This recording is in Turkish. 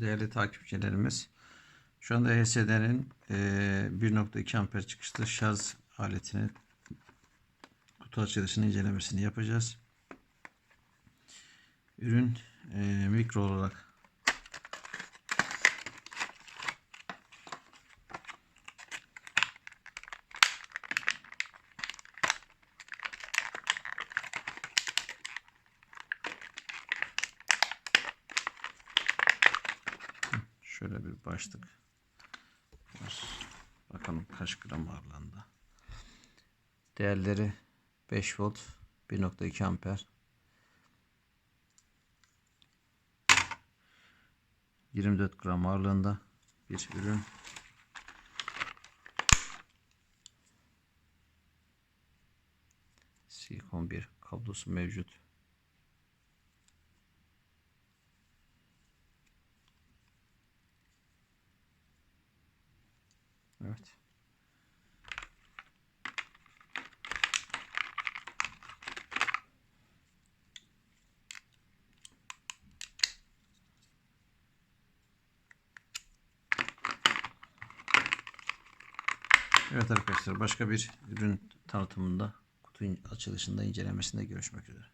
değerli takipçilerimiz. Şu anda HSD'nin e, 1.2 amper çıkışlı şarj aletini kutu açılışını incelemesini yapacağız. Ürün e, mikro olarak Şöyle bir başlık var. Bakalım kaç gram ağırlığında. Değerleri 5 volt 1.2 amper 24 gram ağırlığında bir ürün. Silikon bir kablosu mevcut. Evet. Evet arkadaşlar başka bir ürün tanıtımında kutu açılışında incelemesinde görüşmek üzere.